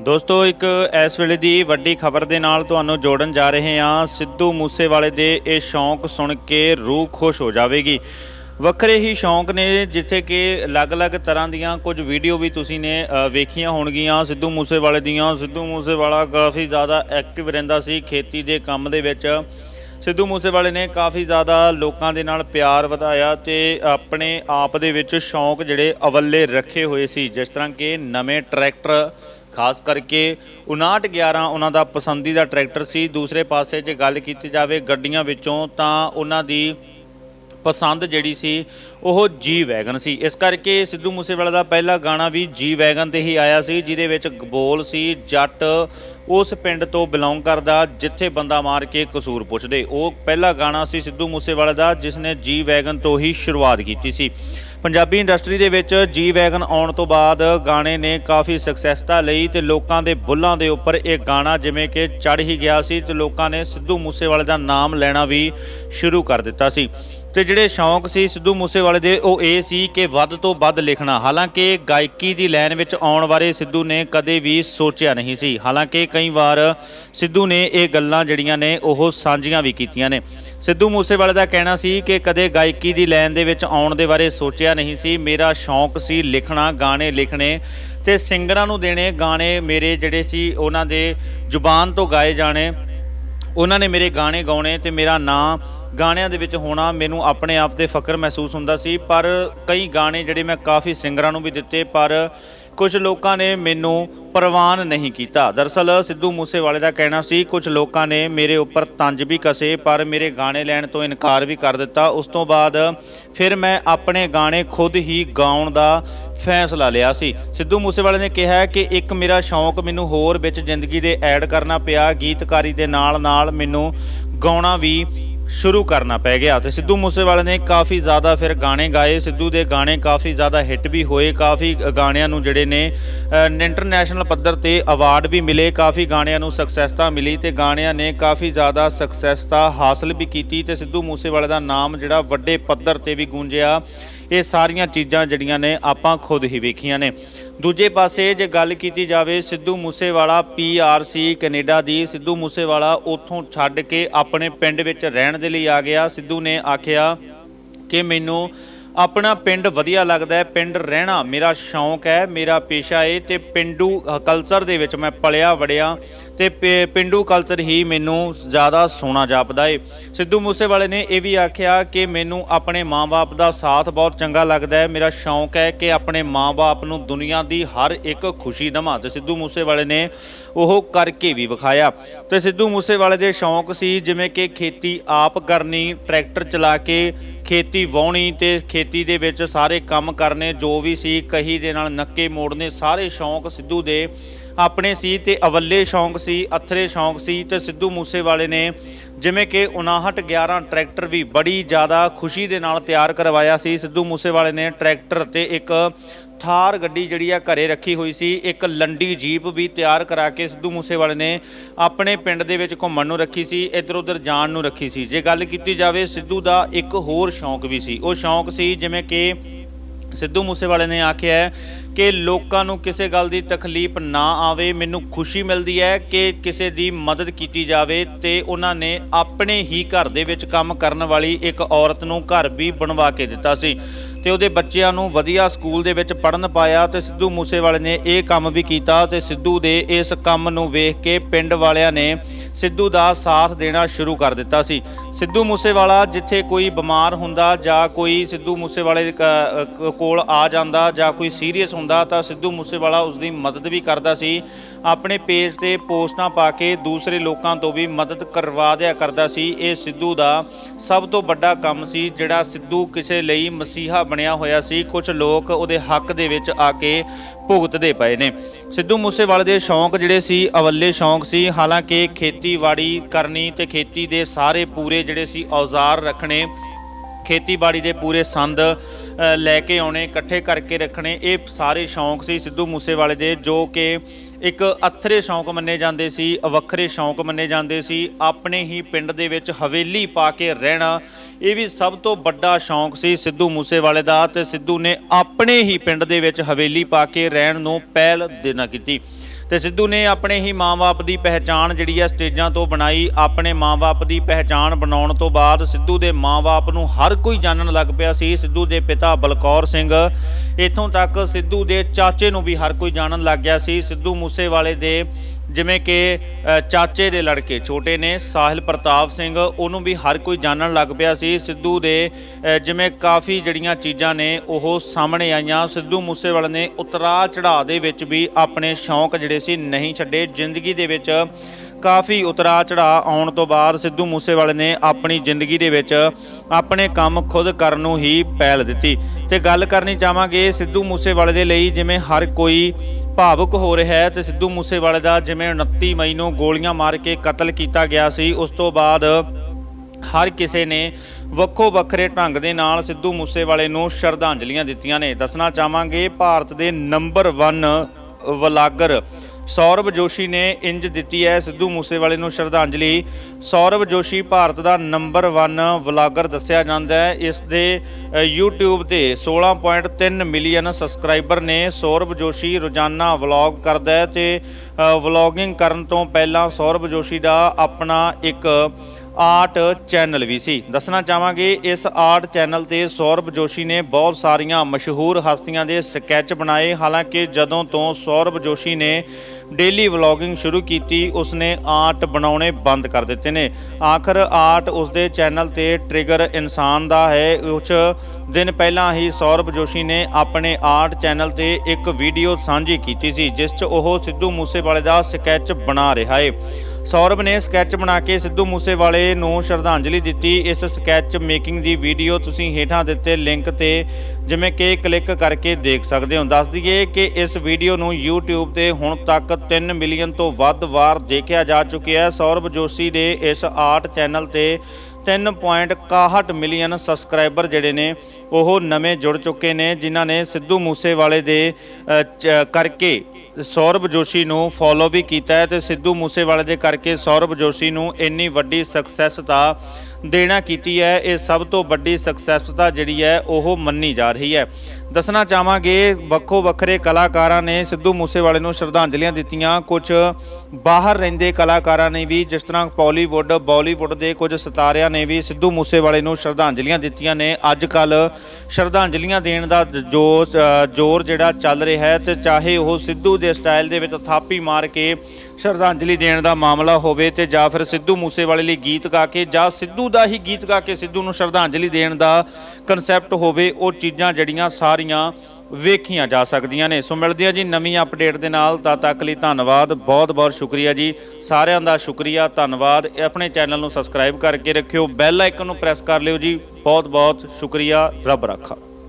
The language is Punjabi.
ਦੋਸਤੋ, ਇੱਕ ਇਸ ਵੇਲੇ ਦੀ ਵੱਡੀ ਖਬਰ ਦੇ ਨਾਲ ਤੁਹਾਨੂੰ ਜੋੜਨ ਜਾ ਰਹੇ ਹਾਂ। ਸਿੱਧੂ ਮੂਸੇਵਾਲੇ ਦੇ ਇਹ ਸ਼ੌਂਕ ਸੁਣ ਕੇ ਰੂਹ ਖੁਸ਼ ਹੋ ਜਾਵੇਗੀ। ਵੱਖਰੇ ਹੀ ਸ਼ੌਂਕ ਨੇ, ਜਿੱਥੇ ਕਿ ਅਲੱਗ-ਅਲੱਗ ਤਰ੍ਹਾਂ ਦੀਆਂ ਕੁਝ ਵੀਡੀਓ ਵੀ ਤੁਸੀਂ ਨੇ ਵੇਖੀਆਂ ਹੋਣਗੀਆਂ। ਸਿੱਧੂ ਮੂਸੇਵਾਲੇ ਦੀਆਂ, ਸਿੱਧੂ ਮੂਸੇਵਾਲਾ ਕਾਫੀ ਜ਼ਿਆਦਾ ਐਕਟਿਵ ਰਹਿੰਦਾ ਸੀ ਖੇਤੀ ਦੇ ਕੰਮ ਦੇ ਵਿੱਚ। ਸਿੱਧੂ ਮੂਸੇਵਾਲੇ ਨੇ ਕਾਫੀ ਜ਼ਿਆਦਾ ਲੋਕਾਂ ਦੇ ਨਾਲ ਪਿਆਰ ਵਧਾਇਆ ਤੇ ਆਪਣੇ ਆਪ ਦੇ ਵਿੱਚ ਸ਼ੌਂਕ ਜਿਹੜੇ ਅਵੱਲੇ ਰੱਖੇ ਹੋਏ ਸੀ, ਜਿਸ ਤਰ੍ਹਾਂ ਕਿ ਨਵੇਂ ਟਰੈਕਟਰ ਖਾਸ ਕਰਕੇ 5911 ਉਹਨਾਂ ਦਾ ਪਸੰਦੀਦਾ ਟਰੈਕਟਰ ਸੀ। ਦੂਸਰੇ ਪਾਸੇ ਜੇ ਗੱਲ ਕੀਤੀ ਜਾਵੇ ਗੱਡੀਆਂ ਵਿੱਚੋਂ, ਤਾਂ ਉਹਨਾਂ ਦੀ ਪਸੰਦ ਜਿਹੜੀ ਸੀ, ਉਹ ਜੀ ਵੈਗਨ ਸੀ। ਇਸ ਕਰਕੇ ਸਿੱਧੂ ਮੂਸੇਵਾਲਾ ਦਾ ਪਹਿਲਾ ਗਾਣਾ ਵੀ ਜੀ ਵੈਗਨ ਤੇ ਹੀ ਆਇਆ ਸੀ, ਜਿਹਦੇ ਵਿੱਚ ਬੋਲ ਸੀ, ਜੱਟ ਉਸ ਪਿੰਡ ਤੋਂ ਬਿਲੋਂਗ ਕਰਦਾ, ਜਿੱਥੇ ਬੰਦਾ ਮਾਰ ਕੇ ਕਸੂਰ ਪੁੱਛਦੇ। ਉਹ ਪਹਿਲਾ ਗਾਣਾ ਸੀ ਸਿੱਧੂ ਮੂਸੇਵਾਲਾ ਦਾ, ਜਿਸ ਨੇ ਜੀ ਵੈਗਨ ਤੋਂ ਹੀ ਸ਼ੁਰੂਆਤ ਕੀਤੀ ਸੀ। ਪੰਜਾਬੀ ਇੰਡਸਟਰੀ ਦੇ ਵਿੱਚ ਜੀ ਵੈਗਨ ਆਉਣ ਤੋਂ ਬਾਅਦ ਗਾਣੇ ਨੇ ਕਾਫੀ ਸਕਸੈਸਤਾ ਲਈ ਤੇ ਲੋਕਾਂ ਦੇ ਬੁੱਲਾਂ ਦੇ ਉੱਪਰ ਇਹ ਗਾਣਾ ਜਿਵੇਂ ਕਿ ਚੜ ਹੀ ਗਿਆ ਸੀ ਤੇ ਲੋਕਾਂ ਨੇ ਸਿੱਧੂ ਮੂਸੇਵਾਲੇ ਦਾ ਨਾਮ ਲੈਣਾ ਵੀ ਸ਼ੁਰੂ ਕਰ ਦਿੱਤਾ ਸੀ। ਤੇ ਜਿਹੜੇ ਸ਼ੌਂਕ ਸੀ ਸਿੱਧੂ ਮੂਸੇਵਾਲੇ ਦੇ, ਉਹ ਇਹ ਸੀ ਕਿ ਵੱਧ ਤੋਂ ਵੱਧ ਲਿਖਣਾ। ਹਾਲਾਂਕਿ ਗਾਇਕੀ ਦੀ ਲਾਈਨ ਵਿੱਚ ਆਉਣ ਬਾਰੇ ਸਿੱਧੂ ਨੇ ਕਦੇ ਵੀ ਸੋਚਿਆ ਨਹੀਂ ਸੀ। ਹਾਲਾਂਕਿ ਕਈ ਵਾਰ ਸਿੱਧੂ ਨੇ ਇਹ ਗੱਲਾਂ ਜਿਹੜੀਆਂ ਨੇ, ਉਹ ਸਾਂਝੀਆਂ ਵੀ ਕੀਤੀਆਂ ਨੇ। ਸਿੱਧੂ ਮੂਸੇਵਾਲੇ ਦਾ ਕਹਿਣਾ ਸੀ ਕਿ ਕਦੇ ਗਾਇਕੀ ਦੀ ਲਾਈਨ ਦੇ ਵਿੱਚ ਆਉਣ ਦੇ ਬਾਰੇ ਸੋਚਿਆ ਨਹੀਂ ਸੀ। ਮੇਰਾ ਸ਼ੌਂਕ ਸੀ ਲਿਖਣਾ, ਗਾਣੇ ਲਿਖਣੇ ਤੇ ਸਿੰਗਰਾਂ ਨੂੰ ਦੇਣੇ। ਗਾਣੇ ਮੇਰੇ ਜਿਹੜੇ ਸੀ, ਉਹਨਾਂ ਦੇ ਜ਼ੁਬਾਨ ਤੋਂ ਗਾਏ ਜਾਣੇ। ਉਹਨਾਂ ਨੇ ਮੇਰੇ ਗਾਣੇ ਗਾਉਣੇ ਤੇ ਮੇਰਾ ਨਾਂ ਗਾਣਿਆਂ ਦੇ ਵਿੱਚ ਹੋਣਾ ਮੈਨੂੰ ਆਪਣੇ ਆਪ ਤੇ ਫਕਰ ਮਹਿਸੂਸ ਹੁੰਦਾ ਸੀ, ਪਰ ਕਈ ਗਾਣੇ ਜਿਹੜੇ ਮੈਂ ਕਾਫੀ ਸਿੰਗਰਾਂ ਨੂੰ ਵੀ ਦਿੱਤੇ, ਪਰ ਕੁਝ ਲੋਕਾਂ ਨੇ ਮੈਨੂੰ ਪ੍ਰਵਾਨ ਨਹੀਂ ਕੀਤਾ। ਦਰਅਸਲ ਸਿੱਧੂ ਮੂਸੇਵਾਲੇ ਦਾ ਕਹਿਣਾ ਸੀ, ਕੁਝ ਲੋਕਾਂ ਨੇ ਮੇਰੇ ਉੱਪਰ ਤੰਜ ਵੀ ਕਸੇ, ਪਰ ਮੇਰੇ ਗਾਣੇ ਲੈਣ ਤੋਂ ਇਨਕਾਰ ਵੀ ਕਰ ਦਿੱਤਾ। ਉਸ ਤੋਂ ਬਾਅਦ ਫਿਰ ਮੈਂ ਆਪਣੇ ਗਾਣੇ ਖੁਦ ਹੀ ਗਾਉਣ ਦਾ ਫੈਸਲਾ ਲਿਆ ਸੀ। ਸਿੱਧੂ ਮੂਸੇਵਾਲੇ ਨੇ ਕਿਹਾ ਕਿ ਇੱਕ ਮੇਰਾ ਸ਼ੌਂਕ ਮੈਨੂੰ ਹੋਰ ਵਿੱਚ ਜ਼ਿੰਦਗੀ ਦੇ ਐਡ ਕਰਨਾ ਪਿਆ। ਗੀਤਕਾਰੀ ਦੇ ਨਾਲ ਨਾਲ ਮੈਨੂੰ ਗਾਉਣਾ ਵੀ ਸ਼ੁਰੂ ਕਰਨਾ ਪੈ ਗਿਆ ਤੇ ਸਿੱਧੂ ਮੂਸੇਵਾਲੇ ਨੇ ਕਾਫੀ ਜ਼ਿਆਦਾ ਫਿਰ ਗਾਣੇ ਗਾਏ। ਸਿੱਧੂ ਦੇ ਗਾਣੇ ਕਾਫੀ ਜ਼ਿਆਦਾ ਹਿੱਟ ਵੀ ਹੋਏ। ਕਾਫੀ ਗਾਣਿਆਂ ਨੂੰ ਜਿਹੜੇ ਨੇ ਇੰਟਰਨੈਸ਼ਨਲ ਪੱਧਰ ਤੇ ਅਵਾਰਡ ਵੀ ਮਿਲੇ। ਕਾਫੀ ਗਾਣਿਆਂ ਨੂੰ ਸਕਸੈਸਤਾ ਮਿਲੀ ਤੇ ਗਾਣਿਆਂ ਨੇ ਕਾਫੀ ਜ਼ਿਆਦਾ ਸਕਸੈਸਤਾ ਹਾਸਲ ਵੀ ਕੀਤੀ ਤੇ ਸਿੱਧੂ ਮੂਸੇਵਾਲੇ ਦਾ ਨਾਮ ਜਿਹੜਾ ਵੱਡੇ ਪੱਧਰ ਤੇ ਵੀ ਗੂੰਜਿਆ। ਇਹ ਸਾਰੀਆਂ ਚੀਜ਼ਾਂ ਜਿਹੜੀਆਂ ਨੇ ਆਪਾਂ ਖੁਦ ਹੀ ਵੇਖੀਆਂ ਨੇ। ਦੂਜੇ ਪਾਸੇ ਜੇ ਗੱਲ ਕੀਤੀ ਜਾਵੇ ਸਿੱਧੂ ਮੂਸੇਵਾਲਾ ਪੀਆਰਸੀ ਕੈਨੇਡਾ ਦੀ, ਸਿੱਧੂ ਮੂਸੇਵਾਲਾ ਉੱਥੋਂ ਛੱਡ ਕੇ ਆਪਣੇ ਪਿੰਡ ਵਿੱਚ ਰਹਿਣ ਦੇ ਲਈ ਆ ਗਿਆ। ਸਿੱਧੂ ਨੇ ਆਖਿਆ ਕਿ ਮੈਨੂੰ ਆਪਣਾ ਪਿੰਡ ਵਧੀਆ ਲੱਗਦਾ ਹੈ, ਪਿੰਡ ਰਹਿਣਾ ਮੇਰਾ ਸ਼ੌਂਕ ਹੈ, ਮੇਰਾ ਪੇਸ਼ਾ ਹੈ ਤੇ ਪਿੰਡੂ ਕਲਚਰ ਦੇ ਵਿੱਚ ਮੈਂ ਪਲਿਆ ਵੜਿਆ ਤੇ ਪੇ- ਪਿੰਡੂ ਕਲਚਰ ਹੀ ਮੈਨੂੰ ਜ਼ਿਆਦਾ ਸੋਹਣਾ ਜਾਪਦਾ ਏ। ਸਿੱਧੂ ਮੂਸੇਵਾਲੇ ਨੇ ਇਹ ਵੀ ਆਖਿਆ ਕਿ ਮੈਨੂੰ ਆਪਣੇ ਮਾਂ-ਬਾਪ ਦਾ ਸਾਥ ਬਹੁਤ ਚੰਗਾ ਲੱਗਦਾ ਹੈ, ਮੇਰਾ ਸ਼ੌਂਕ ਹੈ ਕਿ ਆਪਣੇ ਮਾਂ-ਬਾਪ ਨੂੰ ਦੁਨੀਆ ਦੀ ਹਰ ਇੱਕ ਖੁਸ਼ੀ ਦਵਾਂ ਤੇ ਸਿੱਧੂ ਮੂਸੇਵਾਲੇ ਨੇ ਉਹ ਕਰਕੇ ਵੀ ਵਿਖਾਇਆ। ਤੇ ਸਿੱਧੂ ਮੂਸੇਵਾਲੇ ਦੇ ਸ਼ੌਂਕ ਸੀ ਜਿਵੇਂ ਕਿ ਖੇਤੀ ਆਪ ਕਰਨੀ, ਟਰੈਕਟਰ ਚਲਾ ਕੇ ਖੇਤੀ ਵਾਹੁਣੀ ਤੇ ਖੇਤੀ ਦੇ ਵਿੱਚ ਸਾਰੇ ਕੰਮ ਕਰਨੇ ਜੋ ਵੀ ਸੀ, ਕਹੀ ਦੇ ਨਾਲ ਨੱਕੇ ਮੋੜਨੇ, ਸਾਰੇ ਸ਼ੌਂਕ ਸਿੱਧੂ ਦੇ ਆਪਣੇ ਸੀ ਤੇ ਅਵੱਲੇ ਸ਼ੌਂਕ ਸੀ, ਅਥਰੇ ਸ਼ੌਂਕ ਸੀ ਤੇ ਸਿੱਧੂ ਮੂਸੇਵਾਲੇ ਨੇ ਜਿਵੇਂ ਕਿ 5911 ਟਰੈਕਟਰ ਵੀ ਬੜੀ ਜ਼ਿਆਦਾ ਖੁਸ਼ੀ ਦੇ ਨਾਲ ਤਿਆਰ ਕਰਵਾਇਆ ਸੀ, ਸਿੱਧੂ ਮੂਸੇਵਾਲੇ ਨੇ ਟਰੈਕਟਰ ਤੇ ਇੱਕ ਥਾਰ ਗੱਡੀ ਜਿਹੜੀ ਆ ਘਰੇ ਰੱਖੀ ਹੋਈ ਸੀ, ਇੱਕ ਲੰਡੀ ਜੀਪ ਵੀ ਤਿਆਰ ਕਰਾ ਕੇ ਸਿੱਧੂ ਮੂਸੇਵਾਲੇ ਨੇ ਆਪਣੇ ਪਿੰਡ ਦੇ ਵਿੱਚ ਘੁੰਮਣ ਨੂੰ ਰੱਖੀ ਸੀ ਇੱਧਰ ਉੱਧਰ ਜਾਣ ਨੂੰ ਰੱਖੀ ਸੀ। ਜੇ ਗੱਲ ਕੀਤੀ ਜਾਵੇ, ਸਿੱਧੂ ਦਾ ਇੱਕ ਹੋਰ ਸ਼ੌਂਕ ਵੀ ਸੀ। ਉਹ ਸ਼ੌਂਕ ਸੀ ਜਿਵੇਂ ਕਿ ਸਿੱਧੂ ਮੂਸੇਵਾਲੇ ਨੇ ਆਖਿਆ ਹੈ ਕਿ ਲੋਕਾਂ ਨੂੰ ਕਿਸੇ ਗੱਲ ਦੀ ਤਕਲੀਫ ਨਾ ਆਵੇ, ਮੈਨੂੰ ਖੁਸ਼ੀ ਮਿਲਦੀ ਹੈ ਕਿ ਕਿਸੇ ਦੀ ਮਦਦ ਕੀਤੀ ਜਾਵੇ ਤੇ ਉਹਨਾਂ ਨੇ ਆਪਣੇ ਹੀ ਘਰ ਦੇ ਵਿੱਚ ਕੰਮ ਕਰਨ ਵਾਲੀ ਇੱਕ ਔਰਤ ਨੂੰ ਘਰ ਵੀ ਬਣਵਾ ਕੇ ਦਿੱਤਾ ਸੀ। ਤੇ ਉਹਦੇ ਬੱਚਿਆਂ ਨੂੰ ਵਧੀਆ ਸਕੂਲ ਦੇ ਵਿੱਚ ਪੜਨ ਪਾਇਆ ਤੇ ਸਿੱਧੂ ਮੂਸੇਵਾਲੇ ਨੇ ਇਹ ਕੰਮ ਵੀ ਕੀਤਾ ਤੇ ਸਿੱਧੂ ਦੇ ਇਸ ਕੰਮ ਨੂੰ ਵੇਖ ਕੇ ਪਿੰਡ ਵਾਲਿਆਂ ਨੇ ਸਿੱਧੂ ਦਾ ਸਾਥ ਦੇਣਾ ਸ਼ੁਰੂ ਕਰ ਦਿੱਤਾ ਸੀ। ਸਿੱਧੂ ਮੂਸੇਵਾਲਾ ਜਿੱਥੇ ਕੋਈ ਬਿਮਾਰ ਹੁੰਦਾ ਜਾਂ ਕੋਈ ਸਿੱਧੂ ਮੂਸੇਵਾਲੇ ਕ- ਕੋਲ ਆ ਜਾਂਦਾ ਜਾਂ ਕੋਈ ਸੀਰੀਅਸ ਹੁੰਦਾ ਤਾਂ ਸਿੱਧੂ ਮੂਸੇਵਾਲਾ ਉਸ ਦੀ ਮਦਦ ਵੀ ਕਰਦਾ ਸੀ। ਆਪਣੇ ਪੇਜ ਤੇ ਪੋਸਟਾਂ ਪਾ ਕੇ ਦੂਸਰੇ ਲੋਕਾਂ ਤੋਂ ਵੀ ਮਦਦ ਕਰਵਾ ਦਿਆ ਕਰਦਾ ਸੀ। ਇਹ ਸਿੱਧੂ ਦਾ ਸਭ ਤੋਂ ਵੱਡਾ ਕੰਮ ਸੀ, ਜਿਹੜਾ ਸਿੱਧੂ ਕਿਸੇ ਲਈ ਮਸੀਹਾ ਬਣਿਆ ਹੋਇਆ ਸੀ। ਕੁਝ ਲੋਕ ਉਹਦੇ ਹੱਕ ਦੇ ਵਿੱਚ ਆ ਕੇ ਭੁਗਤਦੇ ਪਏ ਨੇ। ਸਿੱਧੂ ਮੂਸੇਵਾਲੇ ਦੇ ਸ਼ੌਂਕ ਜਿਹੜੇ ਸੀ, ਅਵੱਲੇ ਸ਼ੌਂਕ ਸੀ। ਹਾਲਾਂਕਿ ਖੇਤੀਬਾੜੀ ਕਰਨੀ ਤੇ ਖੇਤੀ ਦੇ ਸਾਰੇ ਪੂਰੇ ਜਿਹੜੇ ਸੀ, ਔਜ਼ਾਰ ਰੱਖਣੇ, ਖੇਤੀਬਾੜੀ ਦੇ ਪੂਰੇ ਸੰਦ ਲੈ ਕੇ ਆਉਣੇ, ਇਕੱਠੇ ਕਰਕੇ ਰੱਖਣੇ, ਇਹ ਸਾਰੇ ਸ਼ੌਂਕ ਸੀ ਸਿੱਧੂ ਮੂਸੇਵਾਲੇ ਦੇ, ਜੋ ਕਿ ਇੱਕ ਅਥਰੇ ਸ਼ੌਂਕ ਮੰਨੇ ਜਾਂਦੇ ਸੀ ਵੱਖਰੇ ਸ਼ੌਂਕ ਮੰਨੇ ਜਾਂਦੇ ਸੀ, ਆਪਣੇ ਹੀ ਪਿੰਡ ਦੇ ਵਿੱਚ ਹਵੇਲੀ ਪਾ ਕੇ ਰਹਿਣਾ, ਇਹ ਵੀ ਸਭ ਤੋਂ ਵੱਡਾ ਸ਼ੌਂਕ ਸੀ ਸਿੱਧੂ ਮੂਸੇਵਾਲੇ ਦਾ ਤੇ ਸਿੱਧੂ ਨੇ ਆਪਣੇ ਹੀ ਪਿੰਡ ਦੇ ਵਿੱਚ ਹਵੇਲੀ ਪਾ ਕੇ ਰਹਿਣ ਨੂੰ ਪਹਿਲ ਦੇਣਾ ਕੀਤੀ। ਤੇ ਸਿੱਧੂ ਨੇ ਆਪਣੇ ਹੀ ਮਾਂ-ਬਾਪ ਦੀ ਪਹਿਚਾਣ ਜਿਹੜੀ ਹੈ ਸਟੇਜਾਂ ਤੋਂ ਬਣਾਈ। ਆਪਣੇ ਮਾਂ-ਬਾਪ ਦੀ ਪਹਿਚਾਣ ਬਣਾਉਣ ਤੋਂ ਬਾਅਦ ਸਿੱਧੂ ਦੇ ਮਾਂ-ਬਾਪ ਨੂੰ ਹਰ ਕੋਈ ਜਾਣਨ ਲੱਗ ਪਿਆ ਸੀ। ਸਿੱਧੂ ਦੇ ਪਿਤਾ ਬਲਕੌਰ ਸਿੰਘ। ਇਥੋਂ ਤੱਕ ਸਿੱਧੂ ਦੇ ਚਾਚੇ ਨੂੰ ਵੀ ਹਰ ਕੋਈ ਜਾਣਨ ਲੱਗ ਗਿਆ ਸੀ। ਸਿੱਧੂ ਮੂਸੇਵਾਲੇ ਦੇ ਜਿਵੇਂ ਕਿ ਚਾਚੇ ਦੇ ਲੜਕੇ ਛੋਟੇ ਨੇ, ਸਾਹਿਲ ਪ੍ਰਤਾਪ ਸਿੰਘ, ਉਹਨੂੰ ਵੀ ਹਰ ਕੋਈ ਜਾਣਨ ਲੱਗ ਪਿਆ ਸੀ। ਸਿੱਧੂ ਦੇ ਜਿਵੇਂ ਕਾਫੀ ਜਿਹੜੀਆਂ ਚੀਜ਼ਾਂ ਨੇ, ਉਹ ਸਾਹਮਣੇ ਆਈਆਂ। ਸਿੱਧੂ ਮੂਸੇਵਾਲੇ ਨੇ ਉਤਰਾ ਚੜਾ ਦੇ ਵਿੱਚ ਵੀ ਆਪਣੇ ਸ਼ੌਂਕ ਜਿਹੜੇ ਸੀ ਨਹੀਂ ਛੱਡੇ। ਜ਼ਿੰਦਗੀ ਦੇ ਵਿੱਚ ਕਾਫੀ ਉਤਰਾ ਚੜਾ ਆਉਣ ਤੋਂ ਬਾਅਦ ਸਿੱਧੂ ਮੂਸੇਵਾਲੇ ਨੇ ਆਪਣੀ ਜ਼ਿੰਦਗੀ ਦੇ ਵਿੱਚ ਆਪਣੇ ਕੰਮ ਖੁਦ ਕਰਨ ਨੂੰ ਹੀ ਪਹਿਲ ਦਿੱਤੀ। ਤੇ ਗੱਲ ਕਰਨੀ ਚਾਹਾਂਗੇ ਸਿੱਧੂ ਮੂਸੇਵਾਲੇ ਦੇ ਲਈ, ਜਿਵੇਂ ਹਰ ਕੋਈ ਭਾਵੁਕ ਹੋ ਰਿਹਾ ਹੈ ਤੇ ਸਿੱਧੂ ਮੂਸੇਵਾਲੇ ਦਾ ਜਿਵੇਂ 29 ਮਈ ਨੂੰ ਗੋਲੀਆਂ ਮਾਰ ਕੇ ਕਤਲ ਕੀਤਾ ਗਿਆ ਸੀ, ਉਸ ਤੋਂ ਬਾਅਦ ਹਰ ਕਿਸੇ ਨੇ ਵੱਖੋ ਵੱਖਰੇ ਢੰਗ ਦੇ ਨਾਲ ਸਿੱਧੂ ਮੂਸੇਵਾਲੇ ਨੂੰ ਸ਼ਰਧਾਂਜਲੀਆਂ ਦਿੱਤੀਆਂ ਨੇ। ਦੱਸਣਾ ਚਾਹਾਂਗੇ ਭਾਰਤ ਦੇ ਨੰਬਰ 1 ਵਲਾਗਰ ਸੌਰਵ ਜੋਸ਼ੀ ਨੇ ਇੰਜ ਦਿੱਤੀ ਹੈ ਸਿੱਧੂ ਮੂਸੇਵਾਲੇ ਨੂੰ ਸ਼ਰਧਾਂਜਲੀ। ਸੌਰਵ ਜੋਸ਼ੀ ਭਾਰਤ ਦਾ ਨੰਬਰ 1 ਵਲਾਗਰ ਦੱਸਿਆ ਜਾਂਦਾ ਹੈ। ਇਸ ਦੇ ਅ, YouTube ਤੇ 16.3 ਮਿਲੀਅਨ ਸਬਸਕ੍ਰਾਈਬਰ ਨੇ ਸੌਰਵ ਜੋਸ਼ੀ ਰੋਜ਼ਾਨਾ ਵਲੌਗ ਕਰਦਾ ਹੈ ਤੇ ਵਲੌਗਿੰਗ ਕਰਨ ਤੋਂ ਪਹਿਲਾਂ ਸੌਰਵ ਜੋਸ਼ੀ ਦਾ ਆਪਣਾ ਇੱਕ ਆਰਟ ਚੈਨਲ ਵੀ ਸੀ। ਦੱਸਣਾ ਚਾਹਾਂਗੇ ਇਸ ਆਰਟ ਚੈਨਲ ਤੇ ਸੌਰਭ ਜੋਸ਼ੀ ਨੇ ਬਹੁਤ ਸਾਰੀਆਂ ਮਸ਼ਹੂਰ ਹਸਤੀਆਂ ਦੇ ਸਕੈਚ ਬਣਾਏ। ਹਾਲਾਂਕਿ ਜਦੋਂ ਤੋਂ ਸੌਰਭ ਜੋਸ਼ੀ ਨੇ ਡੇਲੀ ਵਲੌਗਿੰਗ ਸ਼ੁਰੂ ਕੀਤੀ, ਉਸਨੇ ਆਰਟ ਬਣਾਉਣੇ ਬੰਦ ਕਰ ਦਿੱਤੇ ਨੇ। ਆਖਰ ਆਰਟ ਉਸਦੇ ਚੈਨਲ ਤੇ ਟ੍ਰਿਗਰ ਇਨਸਾਨ ਦਾ ਹੈ। ਉਸ ਦਿਨ ਪਹਿਲਾਂ ਹੀ ਸੌਰਭ ਜੋਸ਼ੀ ਨੇ ਆਪਣੇ ਆਰਟ ਚੈਨਲ ਤੇ ਇੱਕ ਵੀਡੀਓ ਸਾਂਝੀ ਕੀਤੀ ਸੀ, ਜਿਸ 'ਚ ਉਹ ਸਿੱਧੂ ਮੂਸੇਵਾਲੇ ਦਾ ਸਕੈਚ ਬਣਾ ਰਿਹਾ ਹੈ ਸੌਰਭ ਨੇ ਸਕੈਚ ਬਣਾ ਕੇ ਸਿੱਧੂ ਮੂਸੇਵਾਲੇ ਨੂੰ ਸ਼ਰਧਾਂਜਲੀ ਦਿੱਤੀ। ਇਸ ਸਕੈਚ ਮੇਕਿੰਗ ਦੀ ਵੀਡੀਓ ਤੁਸੀਂ ਹੇਠਾਂ ਦਿੱਤੇ ਲਿੰਕ ਤੇ ਜਿਵੇਂ ਕਿ ਕਲਿੱਕ ਕਰਕੇ ਦੇਖ ਸਕਦੇ ਹੋ। ਦੱਸ ਦਈਏ ਕਿ ਇਸ ਵੀਡੀਓ ਨੂੰ YouTube ਤੇ ਹੁਣ ਤੱਕ 3 ਮਿਲੀਅਨ ਤੋਂ ਵੱਧ ਵਾਰ ਦੇਖਿਆ ਜਾ ਚੁੱਕਿਆ ਹੈ। ਸੌਰਭ ਜੋਸ਼ੀ ਦੇ ਇਸ ਆਰਟ ਚੈਨਲ ਤੇ 3.61 ਮਿਲੀਅਨ ਸਬਸਕ੍ਰਾਈਬਰ ਜਿਹੜੇ ਨੇ, ਉਹ ਨਵੇਂ ਜੁੜ ਚੁੱਕੇ ਨੇ, ਜਿਨ੍ਹਾਂ ਨੇ ਸਿੱਧੂ ਮੂਸੇਵਾਲੇ ਦੇ ਕਰਕੇ ਸੌਰਭ ਜੋਸ਼ੀ ਨੂੰ ਫੋਲੋ ਵੀ ਕੀਤਾ ਹੈ ਤੇ ਸਿੱਧੂ ਮੂਸੇਵਾਲੇ ਦੇ ਕਰਕੇ ਸੌਰਭ ਜੋਸ਼ੀ ਨੂੰ ਇੰਨੀ ਵੱਡੀ ਸਕਸੈਸ ਦਾ ਦੇਣਾ ਕੀਤੀ ਹੈ, ਇਹ ਸਭ ਤੋਂ ਵੱਡੀ ਸਕਸੈਸਤਾ ਜਿਹੜੀ ਹੈ, ਉਹ ਮੰਨੀ ਜਾ ਰਹੀ ਹੈ। ਦੱਸਣਾ ਚਾਹਾਂਗੇ, ਵੱਖੋ ਵੱਖਰੇ ਕਲਾਕਾਰਾਂ ਨੇ ਸਿੱਧੂ ਮੂਸੇਵਾਲੇ ਨੂੰ ਸ਼ਰਧਾਂਜਲੀਆਂ ਦਿੱਤੀਆਂ। ਕੁਝ ਬਾਹਰ ਰਹਿੰਦੇ ਕਲਾਕਾਰਾਂ ਨੇ ਵੀ, ਜਿਸ ਤਰ੍ਹਾਂ ਪੋਲੀਵੁੱਡ ਬਾਲੀਵੁੱਡ ਦੇ ਕੁਝ ਸਿਤਾਰਿਆਂ ਨੇ ਵੀ ਸਿੱਧੂ ਮੂਸੇਵਾਲੇ ਨੂੰ ਸ਼ਰਧਾਂਜਲੀਆਂ ਦਿੱਤੀਆਂ ਨੇ। ਅੱਜ ਕੱਲ ਸ਼ਰਧਾਂਜਲੀਆਂ ਦੇਣ ਦਾ ਜੋ ਜ਼ੋਰ ਜਿਹੜਾ ਚੱਲ ਰਿਹਾ ਹੈ ਤੇ ਚਾਹੇ ਉਹ ਸਿੱਧੂ ਦੇ ਸਟਾਈਲ ਦੇ ਵਿੱਚ ਥਾਪੀ ਮਾਰ ਕੇ ਸ਼ਰਧਾਂਜਲੀ ਦੇਣ ਦਾ ਮਾਮਲਾ ਹੋਵੇ ਤੇ ਜਾਂ ਫਿਰ ਸਿੱਧੂ ਮੂਸੇਵਾਲੇ ਲਈ ਗੀਤ ਗਾ ਕੇ ਜਾਂ ਸਿੱਧੂ ਦਾ ਹੀ ਗੀਤ ਗਾ ਕੇ ਸਿੱਧੂ ਨੂੰ ਸ਼ਰਧਾਂਜਲੀ ਦੇਣ ਦਾ ਕਨਸੈਪਟ ਹੋਵੇ, ਉਹ ਚੀਜ਼ਾਂ ਜਿਹੜੀਆਂ ਸਾਰੀਆਂ ਵੇਖੀਆਂ ਜਾ ਸਕਦੀਆਂ ਨੇ। ਸੋ ਮਿਲਦੀ ਆ ਜੀ ਨਵੀਂ ਅਪਡੇਟ ਦੇ ਨਾਲ। ਤਦ ਤੱਕ ਲਈ ਧੰਨਵਾਦ। ਬਹੁਤ ਬਹੁਤ ਸ਼ੁਕਰੀਆ ਜੀ। ਸਾਰਿਆਂ ਦਾ ਸ਼ੁਕਰੀਆ। ਧੰਨਵਾਦ। ਆਪਣੇ ਚੈਨਲ ਨੂੰ ਸਬਸਕ੍ਰਾਈਬ ਕਰਕੇ ਰੱਖਿਓ। ਬੈਲ ਆਈਕਨ ਨੂੰ ਪ੍ਰੈਸ ਕਰ ਲਿਓ ਜੀ। ਬਹੁਤ ਬਹੁਤ ਸ਼ੁਕਰੀਆ। ਰੱਬ ਰੱਖਾ।